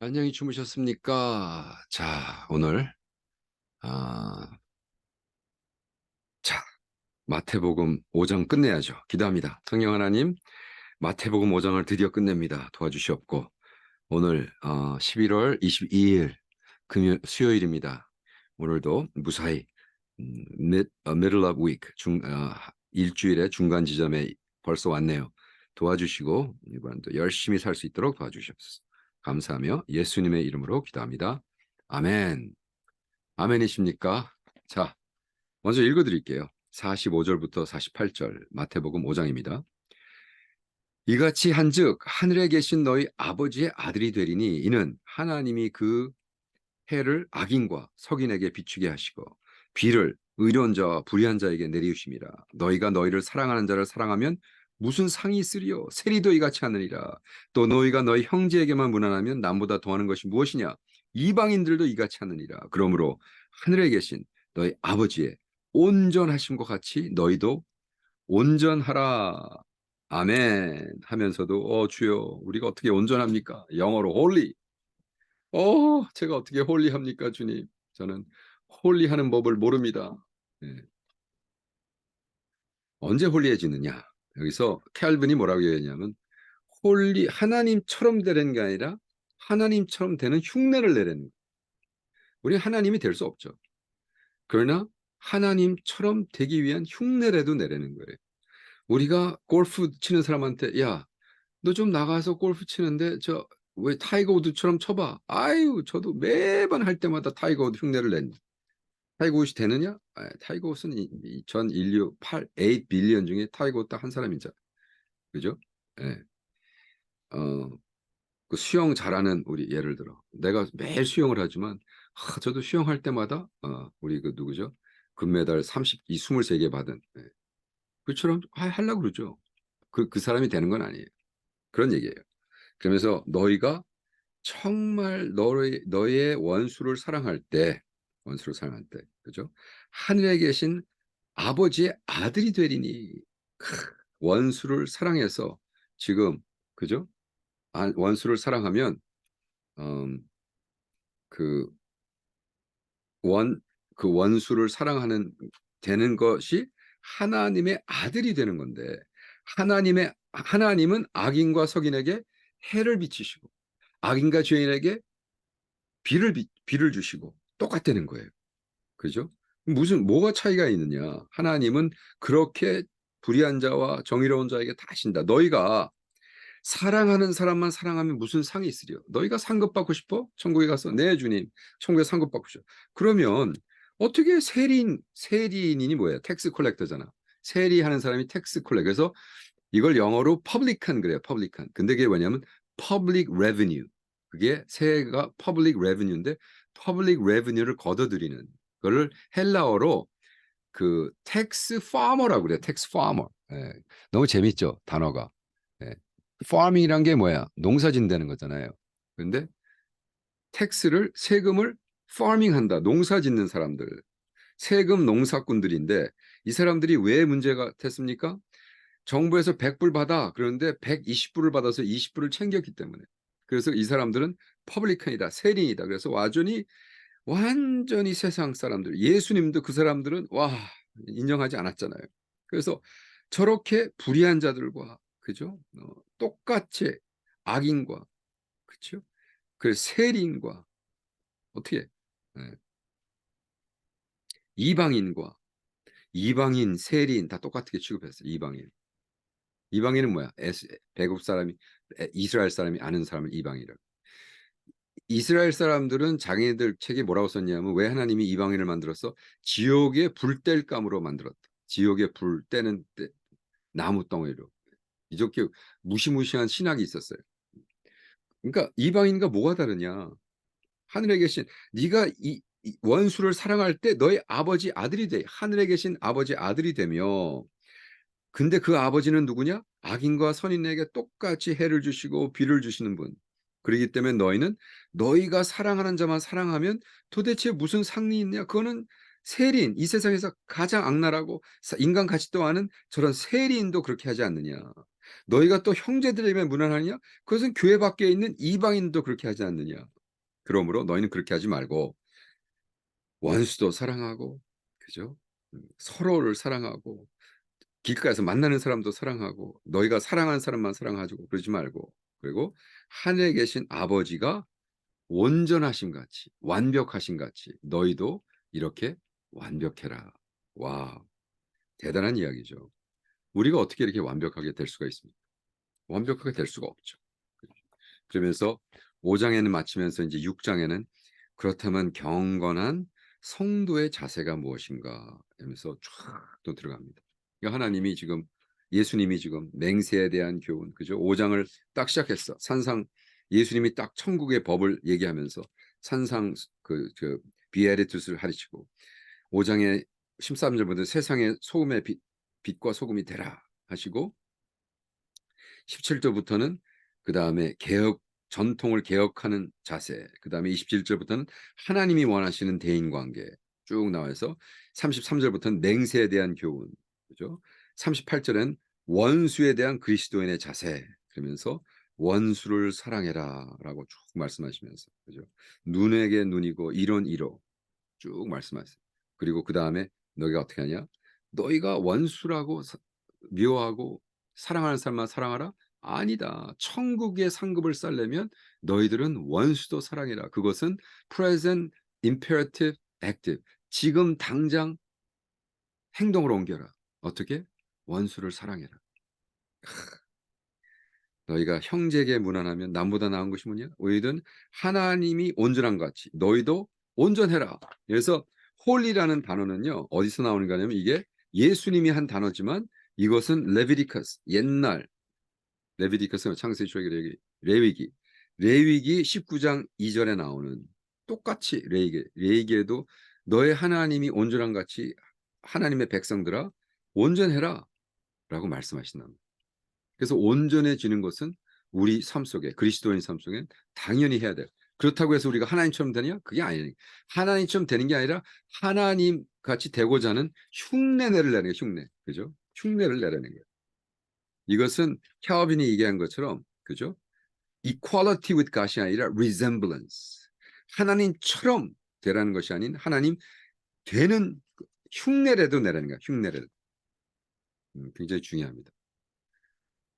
안녕히 주무셨습니까? 자, 오늘 아, 자, 마태복음 5장 끝내야죠. 기도합니다. 성령 하나님, 마태복음 5장을 드디어 끝냅니다. 도와주시옵고 오늘 어, 11월 22일 금요 수요일입니다. 오늘도 무사히 음, mid, uh, middle of week 중 어, 일주일의 중간 지점에 벌써 왔네요. 도와주시고 이번도 열심히 살 수 있도록 도와주시옵소서. 감사하며 예수님의 이름으로 기도합니다. 아멘. 아멘이십니까? 자, 먼저 읽어드릴게요. 45절부터 48절 마태복음 5장입니다. 이같이 한즉 하늘에 계신 너희 아버지의 아들이 되리니 이는 하나님이 그 해를 악인과 석인에게 비추게 하시고 비를 의로운 자와 불의한 자에게 내리우심이라 너희가 너희를 사랑하는 자를 사랑하면 무슨 상이 있으리요 세리도 이같이 하느니라. 또 너희가 너희 형제에게만 무난하면 남보다 더하는 것이 무엇이냐? 이방인들도 이같이 하느니라. 그러므로 하늘에 계신 너희 아버지의 온전하심과 같이 너희도 온전하라. 아멘. 하면서도 어 주여 우리가 어떻게 온전합니까? 영어로 홀리 어 제가 어떻게 홀리합니까 주님? 저는 홀리하는 법을 모릅니다. 네. 언제 홀리해지느냐 여기서 캘빈이 뭐라고 얘기했냐면 홀리 하나님처럼 되는 게 아니라 하나님처럼 되는 흉내를 내는 거예요. 우리 하나님이 될 수 없죠. 그러나 하나님처럼 되기 위한 흉내라도 내려는 거예요. 우리가 골프 치는 사람한테 야, 너 좀 나가서 골프 치는데 저 왜 타이거 우드처럼 쳐봐. 아유, 저도 매번 할 때마다 타이거 우드 흉내를 낸. 타이거 우드이 되느냐? 아, 타이거 이전 인류 8, 8 빌리언 중에 타이거 우드 한 사람이죠. 그죠? 예. 어, 그 수영 잘하는 우리 예를 들어 내가 매일 수영을 하지만 하, 저도 수영할 때마다 어, 우리 그 누구죠? 금메달 30, 이 23개 받은 예. 그처럼 하, 하려고 그러죠. 그, 그 사람이 되는 건 아니에요. 그런 얘기예요. 그러면서 너희가 정말 너의, 너의 원수를 사랑할 때, 원수를 사랑할 때, 그죠? 하늘에 계신 아버지의 아들이 되리니, 크, 원수를 사랑해서 지금, 그죠? 아, 원수를 사랑하면, 음, 그, 원, 그 원수를 사랑하는, 되는 것이 하나님의 아들이 되는 건데, 하나님의, 하나님은 악인과 석인에게 해를 비치시고, 악인과 죄인에게 비를, 비, 비를 주시고, 똑같다는 거예요. 그죠? 무슨, 뭐가 차이가 있느냐. 하나님은 그렇게 불의한 자와 정의로운 자에게 다 하신다. 너희가 사랑하는 사람만 사랑하면 무슨 상이 있으려? 너희가 상급 받고 싶어? 천국에 가서 네 주님, 천국에 상급 받고 싶어. 그러면 어떻게 세리인 세리인이 뭐예요? 텍스 콜렉터잖아. 세리하는 사람이 텍스 콜렉. 그래서 이걸 영어로 publican 그래요. publican. 근데 그게 뭐냐면 public revenue. 그게 세가 public revenue인데 public revenue를 걷어들이는 그거를 헬라어로 그 텍스 파머라고 그래요. 텍스 파머. 예. 너무 재밌죠, 단어가. 예. farming이란 게 뭐야? 농사 짓는 거잖아요. 근데 텍스를 세금을 farming 한다. 농사 짓는 사람들. 세금 농사꾼들인데 이 사람들이 왜 문제가 됐습니까? 정부에서 100불 받아. 그런데 120불을 받아서 20불을 챙겼기 때문에. 그래서 이 사람들은 퍼블리칸이다. 세린이다. 그래서 완전히 완전히 세상 사람들, 예수님도 그 사람들은 와 인정하지 않았잖아요. 그래서 저렇게 불의한 자들과 그죠? 어, 똑같이 악인과 그렇죠? 그 세린과 어떻게 예. 이방인과 이방인, 세린 다 똑같게 취급했어요. 이방인. 이방인은 뭐야? 배급 사람이 에, 이스라엘 사람이 아는 사람을 이방이라고. 이스라엘 사람들은 자기네들 책에 뭐라고 썼냐면 왜 하나님이 이방인을 만들었어? 지옥의 불뗄감으로 만들었다. 지옥의 불 떼는 때, 나무 덩어리로. 이렇게 무시무시한 신학이 있었어요. 그러니까 이방인과 뭐가 다르냐? 하늘에 계신 네가 이, 이 원수를 사랑할 때 너의 아버지 아들이 돼. 하늘에 계신 아버지 아들이 되며 근데 그 아버지는 누구냐? 악인과 선인에게 똑같이 해를 주시고 비를 주시는 분. 그렇기 때문에 너희는 너희가 사랑하는 자만 사랑하면 도대체 무슨 상이 있냐? 그거는 세린, 이 세상에서 가장 악랄하고 인간 가치도 않은 저런 세린도 그렇게 하지 않느냐. 너희가 또 형제들에게 무난하냐? 그것은 교회 밖에 있는 이방인도 그렇게 하지 않느냐? 그러므로 너희는 그렇게 하지 말고 원수도 사랑하고 그죠? 음, 서로를 사랑하고 길가에서 만나는 사람도 사랑하고 너희가 사랑하는 사람만 사랑하고 그러지 말고 그리고 하늘에 계신 아버지가 온전하심 같이 완벽하신 같이 너희도 이렇게 완벽해라. 와 대단한 이야기죠. 우리가 어떻게 이렇게 완벽하게 될 수가 있습니까? 완벽하게 될 수가 없죠. 그러면서 5장에는 마치면서 이제 6장에는 그렇다면 경건한 성도의 자세가 무엇인가 하면서 쫙 또 들어갑니다. 그러니까 하나님이 지금 예수님이 지금 맹세에 대한 교훈 그죠? 5장을 딱 시작했어. 산상 예수님이 딱 천국의 법을 얘기하면서 산상 그저 비에리투스를 가르치고 5장에 13절부터 세상의 소금의 빛, 빛과 소금이 되라 하시고 17절부터는 그 다음에 개혁 전통을 개혁하는 자세 그 다음에 27절부터는 하나님이 원하시는 대인관계 쭉 나와서 33절부터는 맹세에 대한 교훈 그죠 38절엔 원수에 대한 그리스도인의 자세 그러면서 원수를 사랑해라 라고 쭉 말씀하시면서 그죠 눈에게 눈이고 이론 이로 쭉 말씀하세요 그리고 그 다음에 너희가 어떻게 하냐 너희가 원수라고 사, 미워하고 사랑하는 사람만 사랑하라 아니다. 천국의 상급을 쌓려면 너희들은 원수도 사랑해라. 그것은 present imperative active. 지금 당장 행동으로 옮겨라. 어떻게? 원수를 사랑해라. 너희가 형제에게 무난하면 남보다 나은 것이 뭐냐? 너희든 하나님이 온전한 것 같이 너희도 온전해라. 그래서 홀리라는 단어는요. 어디서 나오는 거냐면 이게 예수님이 한 단어지만 이것은 레비디커스 옛날 레비디커스 창세기 출애기 레위기 레위기 19장 2절에 나오는 똑같이 레위기 레위기에도 너의 하나님이 온전한 같이 하나님의 백성들아 온전해라 라고 말씀하신답니다. 그래서 온전해지는 것은 우리 삶 속에 그리스도인 삶 속에 당연히 해야 돼요. 그렇다고 해서 우리가 하나님처럼 되냐? 그게 아니에요. 하나님처럼 되는 게 아니라 하나님 같이 되고자 하는 흉내내를 내는 거예요. 흉내. 그죠? 흉내를 내라는 거예요. 이것은 캬빈이 얘기한 것처럼 그죠? equality with God이 아니라 resemblance. 하나님처럼 되라는 것이 아닌 하나님 되는 흉내라도 내라는 거야. 흉내를. 음, 굉장히 중요합니다.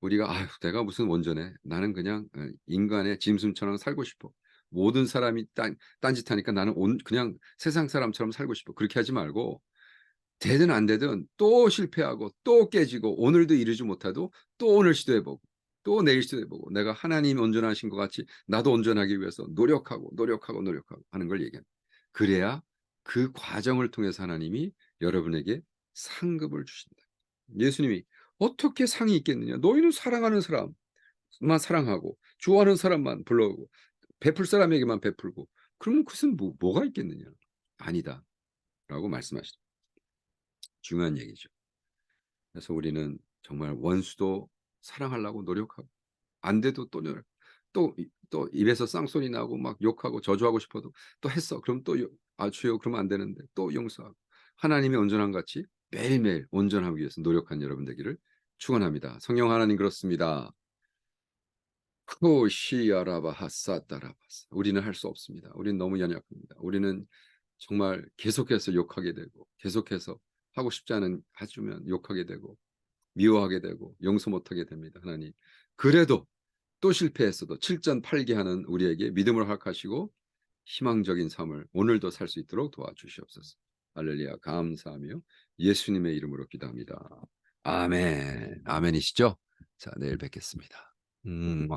우리가 아휴 내가 무슨 원전해. 나는 그냥 어, 인간의 짐승처럼 살고 싶어. 모든 사람이 딴, 딴짓하니까 나는 온, 그냥 세상 사람처럼 살고 싶어. 그렇게 하지 말고 되든 안 되든 또 실패하고 또 깨지고 오늘도 이루지 못해도 또 오늘 시도해보고 또 내일 시도해보고 내가 하나님 온전하신 것 같이 나도 온전하기 위해서 노력하고 노력하고 노력하고 하는 걸 얘기합니다. 그래야 그 과정을 통해서 하나님이 여러분에게 상급을 주신다. 예수님이 어떻게 상이 있겠느냐? 너희는 사랑하는 사람만 사랑하고 좋아하는 사람만 불러오고 베풀 사람에게만 베풀고 그러면 그것은 뭐, 뭐가 있겠느냐? 아니다. 라고 말씀하시죠. 중요한 얘기죠. 그래서 우리는 정말 원수도 사랑하려고 노력하고 안 돼도 또 노력. 또, 또 입에서 쌍소리 나고 막 욕하고 저주하고 싶어도 또 했어. 그럼 또 아, 주여 그러면 안 되는데 또 용서하고 하나님의 온전한 같이 매일매일 온전하기 위해서 노력한 여러분 되기를 축원합니다. 성령 하나님 그렇습니다. 코시아라바 하사따라바스 우리는 할 수 없습니다. 우리는 너무 연약합니다. 우리는 정말 계속해서 욕하게 되고 계속해서 하고 싶지 않은 하주면 욕하게 되고 미워하게 되고 용서 못하게 됩니다. 하나님. 그래도 또 실패했어도 7전 8기 하는 우리에게 믿음을 허락하시고 희망적인 삶을 오늘도 살 수 있도록 도와주시옵소서. 할렐루야 감사하며 예수님의 이름으로 기도합니다. 아멘. 아멘이시죠? 자, 내일 뵙겠습니다. 음.